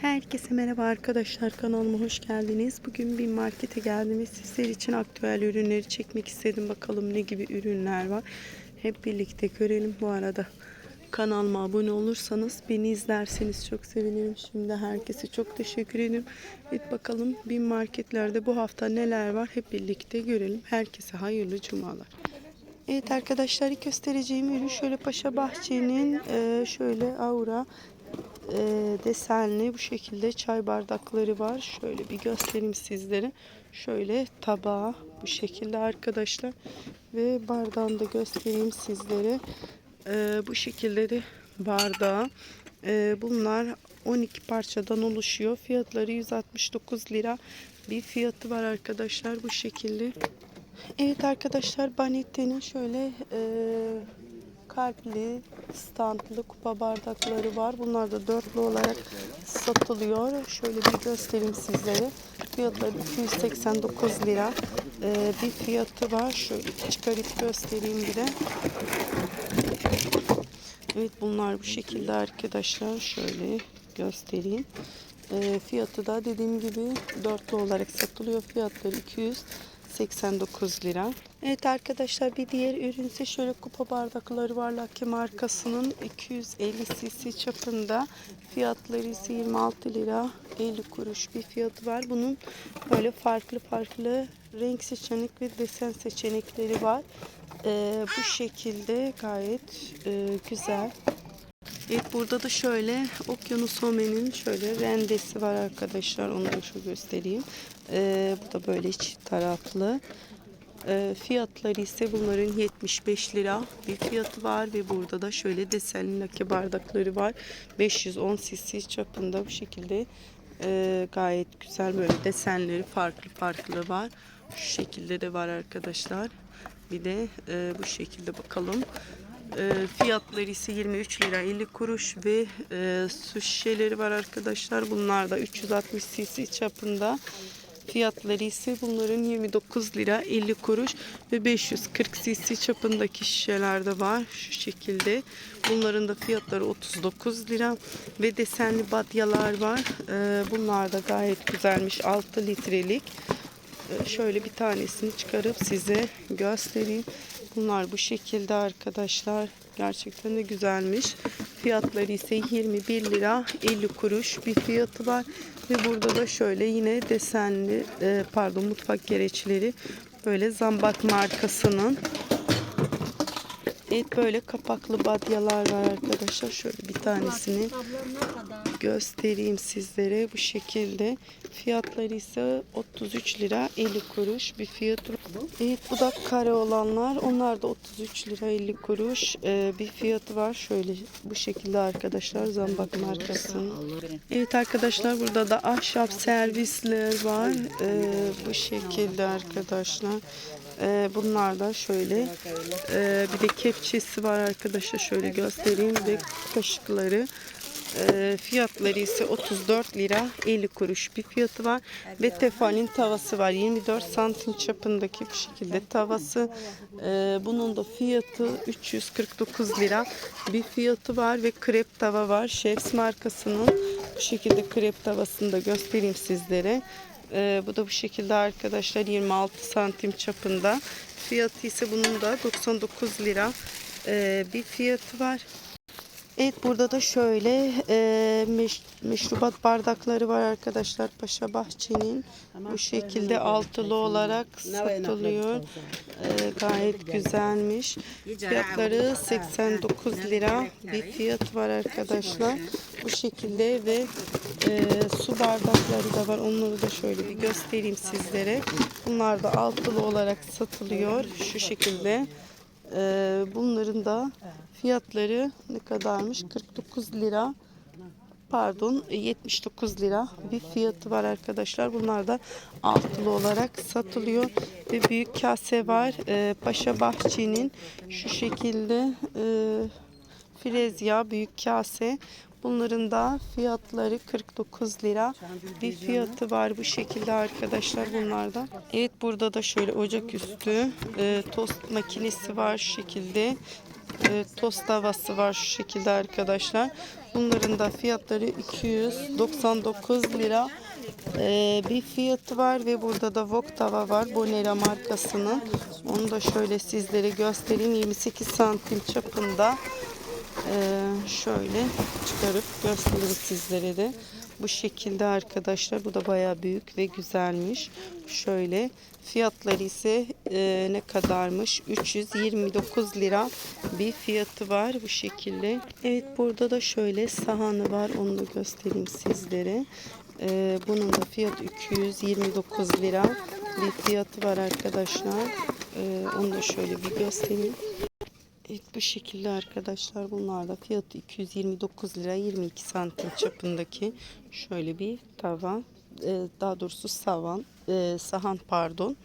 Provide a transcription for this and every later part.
Herkese merhaba arkadaşlar kanalıma hoş geldiniz. Bugün bir markete geldim ve sizler için aktüel ürünleri çekmek istedim. Bakalım ne gibi ürünler var. Hep birlikte görelim. Bu arada kanalıma abone olursanız beni izlerseniz çok sevinirim. Şimdi herkese çok teşekkür ederim. Evet bakalım bir marketlerde bu hafta neler var hep birlikte görelim. Herkese hayırlı cumalar. Evet arkadaşlar ilk göstereceğim ürün şöyle Paşa Bahçe'nin e, şöyle aura e, desenli bu şekilde çay bardakları var. Şöyle bir göstereyim sizlere. Şöyle tabağı bu şekilde arkadaşlar. Ve bardağını da göstereyim sizlere. E, bu şekilde de bardağı. E, bunlar 12 parçadan oluşuyor. Fiyatları 169 lira bir fiyatı var arkadaşlar bu şekilde. Evet arkadaşlar Banette'nin şöyle e, kalpli, standlı kupa bardakları var. Bunlar da dörtlü olarak satılıyor. Şöyle bir göstereyim sizlere. Fiyatları 289 lira. E, bir fiyatı var. Şöyle çıkarıp göstereyim bir de. Evet bunlar bu şekilde arkadaşlar. Şöyle göstereyim. E, fiyatı da dediğim gibi dörtlü olarak satılıyor. Fiyatları 289 lira. Evet arkadaşlar bir diğer ürün ise şöyle kupa bardakları var Lucky markasının 250 cc çapında. Fiyatları ise 26 lira 50 kuruş bir fiyatı var. Bunun böyle farklı farklı renk seçenek ve desen seçenekleri var. E, bu şekilde gayet e, güzel. Evet burada da şöyle Okyanus Home'nin şöyle rendesi var arkadaşlar. Da şu göstereyim. Ee, bu da böyle çift taraflı. Ee, fiyatları ise bunların 75 lira bir fiyatı var ve burada da şöyle desenli lake bardakları var. 510 cc çapında bu şekilde e, gayet güzel böyle desenleri farklı farklı var. Şu şekilde de var arkadaşlar. Bir de e, bu şekilde bakalım. E, fiyatları ise 23 lira 50 kuruş ve e, su şişeleri var arkadaşlar. Bunlar da 360 cc çapında. Fiyatları ise bunların 29 lira 50 kuruş ve 540 cc çapındaki şişeler de var şu şekilde. Bunların da fiyatları 39 lira ve desenli badyalar var. E, bunlar da gayet güzelmiş 6 litrelik. Ee, şöyle bir tanesini çıkarıp size göstereyim. Bunlar bu şekilde arkadaşlar. Gerçekten de güzelmiş. Fiyatları ise 21 lira 50 kuruş bir fiyatı var. Ve burada da şöyle yine desenli e, pardon mutfak gereçleri böyle zambak markasının Evet böyle kapaklı badyalar var arkadaşlar. Şöyle bir tanesini göstereyim sizlere bu şekilde. Fiyatları ise 33 lira 50 kuruş bir fiyat. Evet bu da kare olanlar. Onlar da 33 lira 50 kuruş ee, bir fiyatı var. Şöyle bu şekilde arkadaşlar Zambak markasının. Evet arkadaşlar burada da ahşap servisler var. Ee, bu şekilde arkadaşlar. Ee, bunlar da şöyle. Ee, bir de kepçesi var arkadaşlar. Şöyle göstereyim. Ve kaşıkları. Ee, fiyatları ise 34 lira 50 kuruş bir fiyatı var. Ve tefalin tavası var. 24 santim çapındaki bu şekilde tavası. Ee, bunun da fiyatı 349 lira bir fiyatı var. Ve krep tava var. Chefs markasının bu şekilde krep tavasını da göstereyim sizlere. Ee, bu da bu şekilde arkadaşlar 26 santim çapında. Fiyatı ise bunun da 99 lira ee, bir fiyatı var. Evet burada da şöyle e, meş, meşrubat bardakları var arkadaşlar Paşa Bahçe'nin. Bu şekilde altılı olarak satılıyor. E, gayet güzelmiş. Fiyatları 89 lira bir fiyat var arkadaşlar. Bu şekilde ve e, su bardakları da var. Onları da şöyle bir göstereyim sizlere. Bunlar da altılı olarak satılıyor. Şu şekilde. Ee, bunların da fiyatları ne kadarmış? 49 lira. Pardon 79 lira bir fiyatı var arkadaşlar. Bunlar da altılı olarak satılıyor. Ve büyük kase var. Ee, Paşa Bahçe'nin şu şekilde e, Frezya büyük kase. Bunların da fiyatları 49 lira. Bir fiyatı var bu şekilde arkadaşlar bunlarda. Evet burada da şöyle ocaküstü e, tost makinesi var şu şekilde. E, tost tavası var şu şekilde arkadaşlar. Bunların da fiyatları 299 lira. Ee, bir fiyatı var ve burada da Wok tava var. Bonera markasının. Onu da şöyle sizlere göstereyim. 28 santim çapında. Ee, şöyle çıkarıp göstereyim sizlere de. Bu şekilde arkadaşlar. Bu da bayağı büyük ve güzelmiş. Şöyle fiyatları ise e, ne kadarmış? 329 lira bir fiyatı var bu şekilde. Evet burada da şöyle sahanı var. Onu da göstereyim sizlere. Ee, bunun da fiyatı 229 lira bir fiyatı var arkadaşlar. Ee, onu da şöyle bir göstereyim. Evet bu şekilde arkadaşlar bunlar da fiyatı 229 lira 22 santim çapındaki şöyle bir tava Ee, daha doğrusu savan e, sahan pardon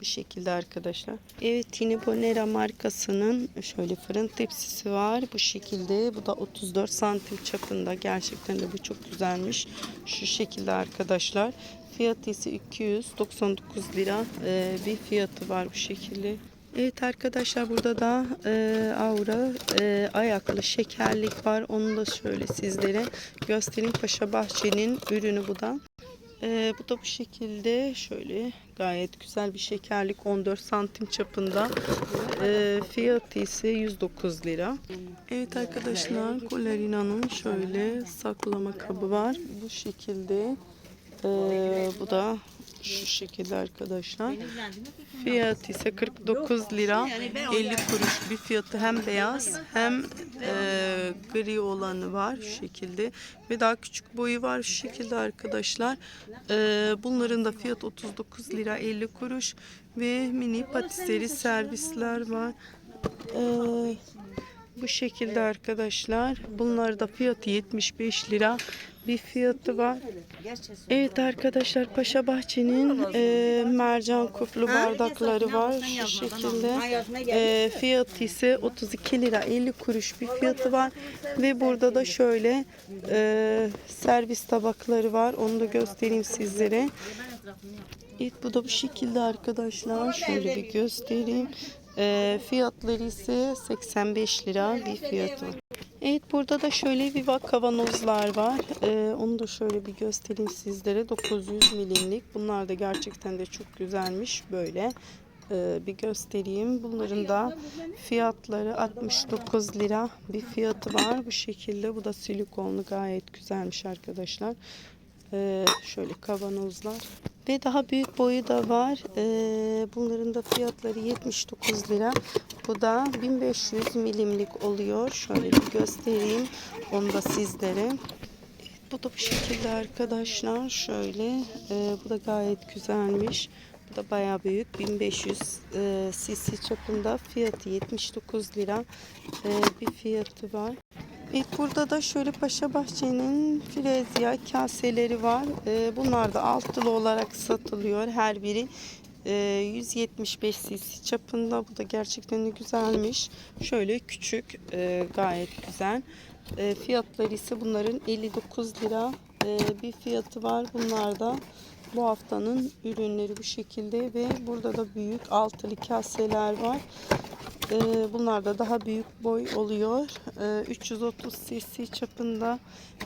bu şekilde arkadaşlar. Evet yine Bonera markasının şöyle fırın tepsisi var bu şekilde bu da 34 santim çapında gerçekten de bu çok güzelmiş şu şekilde arkadaşlar. Fiyatı ise 299 lira e, bir fiyatı var bu şekilde. Evet arkadaşlar burada da e, Aura e, ayaklı şekerlik var. Onu da şöyle sizlere göstereyim. Paşa Bahçe'nin ürünü bu da. E, bu da bu şekilde şöyle gayet güzel bir şekerlik 14 santim çapında. E, fiyatı ise 109 lira. Evet arkadaşlar Colerina'nın şöyle saklama kabı var. Bu şekilde. E, bu da şu şekilde arkadaşlar. Fiyatı ise 49 lira 50 kuruş bir fiyatı hem beyaz hem e, gri olanı var şu şekilde ve daha küçük boyu var şu şekilde arkadaşlar. E, bunların da fiyat 39 lira 50 kuruş ve mini patiseri servisler var. E, bu şekilde arkadaşlar. Bunlar da fiyatı 75 lira bir fiyatı var. Evet arkadaşlar Paşa Bahçe'nin e, mercan kuflu bardakları var şu şekilde. E, fiyatı ise 32 lira 50 kuruş bir fiyatı var. Ve burada da şöyle e, servis tabakları var. Onu da göstereyim sizlere. Evet bu da bu şekilde arkadaşlar. Şöyle bir göstereyim. E, fiyatları ise 85 lira bir fiyatı var. Evet burada da şöyle bir bak kavanozlar var. Ee, onu da şöyle bir göstereyim sizlere. 900 milimlik. Bunlar da gerçekten de çok güzelmiş. Böyle ee, bir göstereyim. Bunların da fiyatları 69 lira bir fiyatı var. Bu şekilde. Bu da silikonlu gayet güzelmiş arkadaşlar. Ee, şöyle kavanozlar. Ve daha büyük boyu da var. Ee, bunların da fiyatları 79 lira. Bu da 1500 milimlik oluyor. Şöyle bir göstereyim. Onu da sizlere. Bu da bu şekilde arkadaşlar. Şöyle. e, bu da gayet güzelmiş. Bu da bayağı büyük. 1500 e, cc çapında. Fiyatı 79 lira. e, bir fiyatı var. Evet, burada da şöyle Paşa Bahçe'nin frezya kaseleri var. Ee, bunlar da altılı olarak satılıyor. Her biri e, 175 cc çapında. Bu da gerçekten de güzelmiş. Şöyle küçük, e, gayet güzel. E, fiyatları ise bunların 59 lira e, bir fiyatı var. Bunlar da bu haftanın ürünleri bu şekilde ve burada da büyük altılı kaseler var. Ee, bunlar da daha büyük boy oluyor. Ee, 330 cc çapında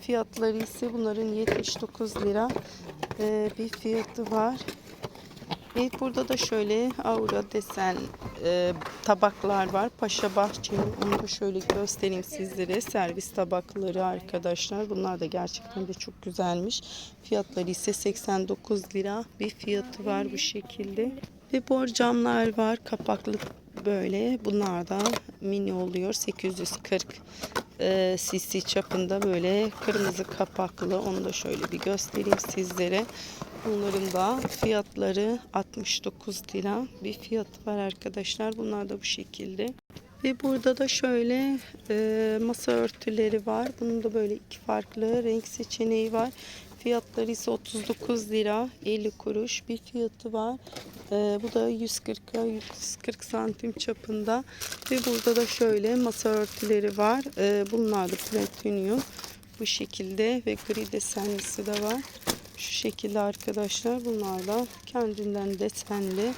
fiyatları ise bunların 79 lira ee, bir fiyatı var. Evet burada da şöyle aura desen e, tabaklar var. Paşa Bahçe'nin onu da şöyle göstereyim sizlere. Servis tabakları arkadaşlar. Bunlar da gerçekten de çok güzelmiş. Fiyatları ise 89 lira bir fiyatı var bu şekilde. Ve borcamlar var. Kapaklı böyle. Bunlar da mini oluyor. 840 e, cc çapında böyle kırmızı kapaklı. Onu da şöyle bir göstereyim sizlere. Bunların da fiyatları 69 lira bir fiyatı var arkadaşlar. Bunlar da bu şekilde. Ve burada da şöyle e, masa örtüleri var. Bunun da böyle iki farklı renk seçeneği var. Fiyatları ise 39 lira 50 kuruş bir fiyatı var. E, bu da 140 140 santim çapında. Ve burada da şöyle masa örtüleri var. E, bunlar da platinum bu şekilde ve gri desenlisi de var. Şu şekilde arkadaşlar bunlar da kendinden desenli.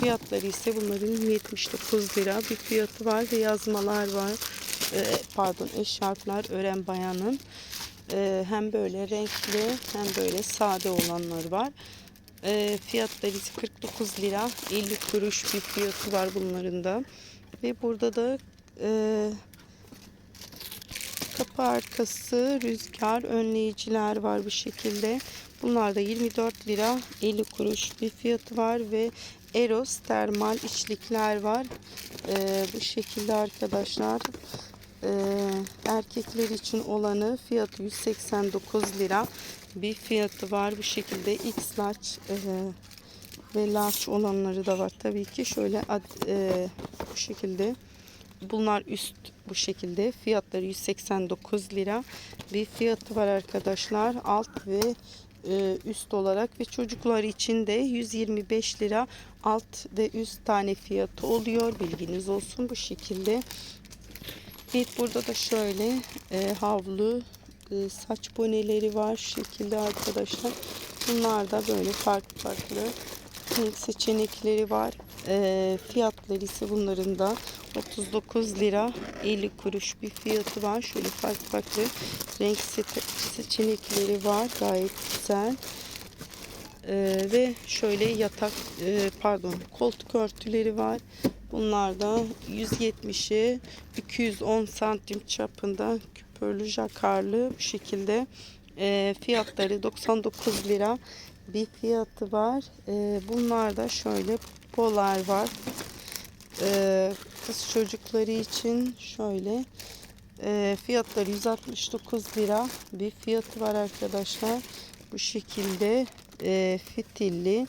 Fiyatları ise bunların 79 lira bir fiyatı var ve yazmalar var. e, pardon eşarplar ören bayanın e, hem böyle renkli hem böyle sade olanları var. E, fiyatları ise 49 lira 50 kuruş bir fiyatı var bunların da. Ve burada da e, kapı arkası rüzgar önleyiciler var bu şekilde. Bunlar da 24 lira 50 kuruş bir fiyatı var ve Eros termal içlikler var. Ee, bu şekilde arkadaşlar. Ee, erkekler için olanı fiyatı 189 lira bir fiyatı var. Bu şekilde X large e, ve large olanları da var. Tabii ki şöyle e, bu şekilde Bunlar üst bu şekilde. Fiyatları 189 lira. Bir fiyatı var arkadaşlar. Alt ve e, üst olarak ve çocuklar için de 125 lira alt ve üst tane fiyatı oluyor. Bilginiz olsun bu şekilde. Evet burada da şöyle e, havlu e, saç boneleri var şekilde arkadaşlar. Bunlar da böyle farklı farklı seçenekleri var. E, fiyatları ise bunların da 39 lira 50 kuruş bir fiyatı var. Şöyle farklı farklı renk seçenekleri var. Gayet güzel. Ee, ve şöyle yatak e, pardon koltuk örtüleri var. Bunlar da 170'e 210 santim çapında küpörlü jakarlı bu şekilde Ee, fiyatları 99 lira bir fiyatı var. Ee, bunlar da şöyle polar var. Ee, kız çocukları için şöyle e, fiyatları 169 lira bir fiyatı var arkadaşlar. Bu şekilde e, fitilli.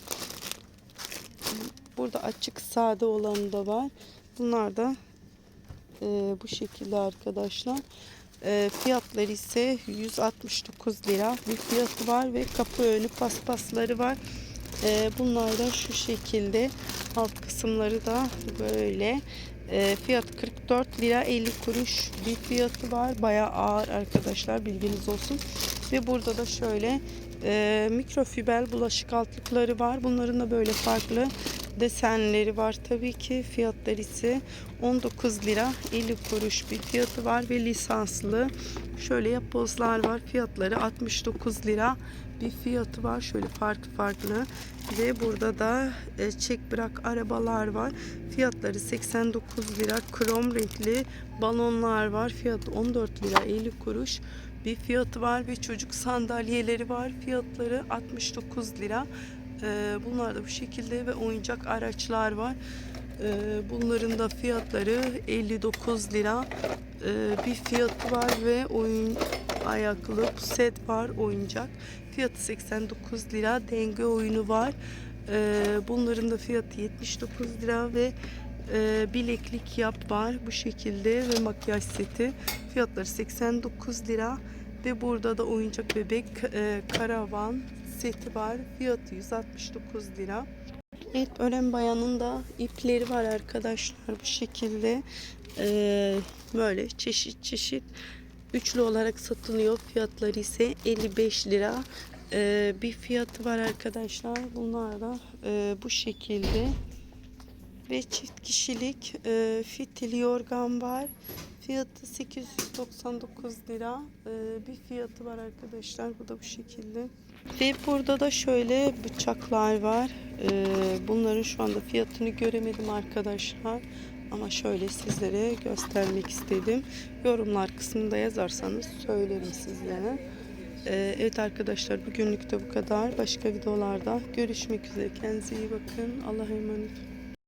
Burada açık sade olanı da var. Bunlar da e, bu şekilde arkadaşlar. E, fiyatları ise 169 lira bir fiyatı var ve kapı önü paspasları var. E, bunlar da şu şekilde alt kısımları da böyle. E, fiyat 44 lira 50 kuruş bir fiyatı var. Bayağı ağır arkadaşlar bilginiz olsun. Ve burada da şöyle e, mikrofiber bulaşık altlıkları var. Bunların da böyle farklı desenleri var tabii ki. Fiyatları ise 19 lira 50 kuruş bir fiyatı var ve lisanslı şöyle yapbozlar var. Fiyatları 69 lira bir fiyatı var. Şöyle farklı farklı ve burada da e, çek bırak arabalar var. Fiyatları 89 lira. Krom renkli balonlar var. Fiyatı 14 lira 50 kuruş bir fiyatı var ve çocuk sandalyeleri var. Fiyatları 69 lira. Ee, bunlar da bu şekilde ve oyuncak araçlar var. Ee, bunların da fiyatları 59 lira Ee, bir fiyatı var ve oyun ayaklı set var oyuncak. Fiyatı 89 lira. Denge oyunu var. Ee, bunların da fiyatı 79 lira ve e, bileklik yap var bu şekilde ve makyaj seti. Fiyatları 89 lira ve burada da oyuncak bebek e, karavan seti var. Fiyatı 169 lira. Evet ölen bayanın da ipleri var arkadaşlar bu şekilde. Ee, böyle çeşit çeşit üçlü olarak satılıyor. Fiyatları ise 55 lira. Ee, bir fiyatı var arkadaşlar. Bunlar da e, bu şekilde. Ve çift kişilik e, fitil yorgan var fiyatı 899 lira Ee, bir fiyatı var arkadaşlar bu da bu şekilde ve burada da şöyle bıçaklar var. Ee, bunların şu anda fiyatını göremedim arkadaşlar. Ama şöyle sizlere göstermek istedim. Yorumlar kısmında yazarsanız söylerim sizlere. Ee, evet arkadaşlar bugünlük de bu kadar. Başka videolarda görüşmek üzere. Kendinize iyi bakın. Allah'a emanet olun.